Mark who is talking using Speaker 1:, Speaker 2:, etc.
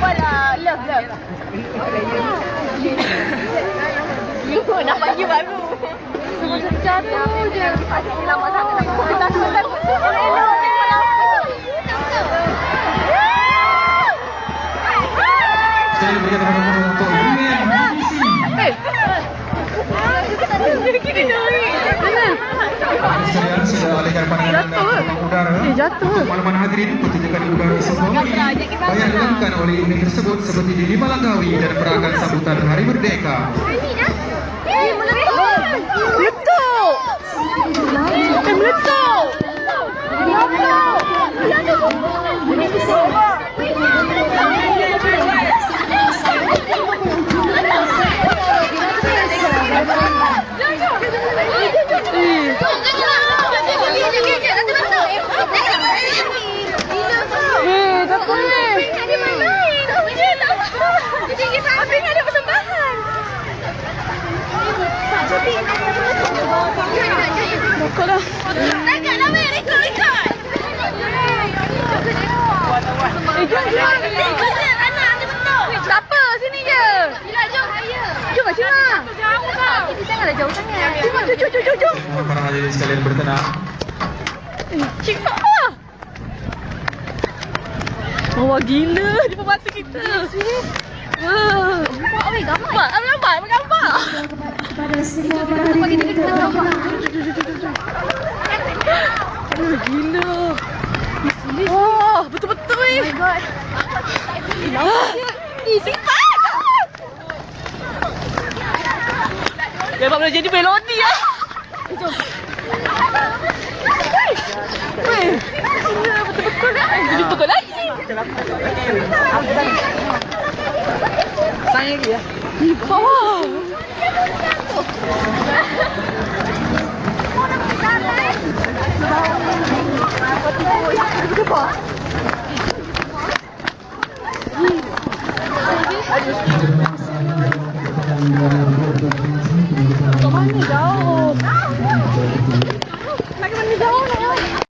Speaker 1: Para love
Speaker 2: love. Lupa nak pagi baru. Semua
Speaker 3: pecah tu je. Pasti lama sangat
Speaker 2: nak buat.
Speaker 3: Terima kasih. Terima kasih. Terima kasih. Ruang udara.
Speaker 1: Eh, jatuh.
Speaker 3: Makluman hadirin, pertunjukan udara sebelum ini banyak dilakukan oleh unit tersebut seperti di Lima Langkawi dan peragaan sambutan Hari Merdeka.
Speaker 2: Eh, meletup. Meletup. Eh, meletup.
Speaker 1: Eh, jatuh ni.
Speaker 2: Abang ada persembahan.
Speaker 1: Takut dah.
Speaker 2: Rekod lah, Mek. Rekod, rekod.
Speaker 1: Eh, jom, jom.
Speaker 2: Rekod je, tanah ada bentuk.
Speaker 1: Tak apa, sini je.
Speaker 2: Gila, jom.
Speaker 1: Jom kat sini.
Speaker 2: Jauh tau. Kita janganlah jauh sangat.
Speaker 1: Jom, jom, jom, jom, jom.
Speaker 3: Para hadirin sekalian bertenang.
Speaker 1: Cik ah. Wah gila di depan mata kita. Wah.
Speaker 2: Nampak, weh. Gambar.
Speaker 1: Nampak, nampak, nampak, nampak.
Speaker 2: Nampak kita kena gambar.
Speaker 1: Wah gila. Ni
Speaker 2: cepat. Dia
Speaker 1: apa boleh jadi melodi ah.
Speaker 2: Jom.
Speaker 1: Betul betul lagi. Sayang dia. Ya. Wow. Oh.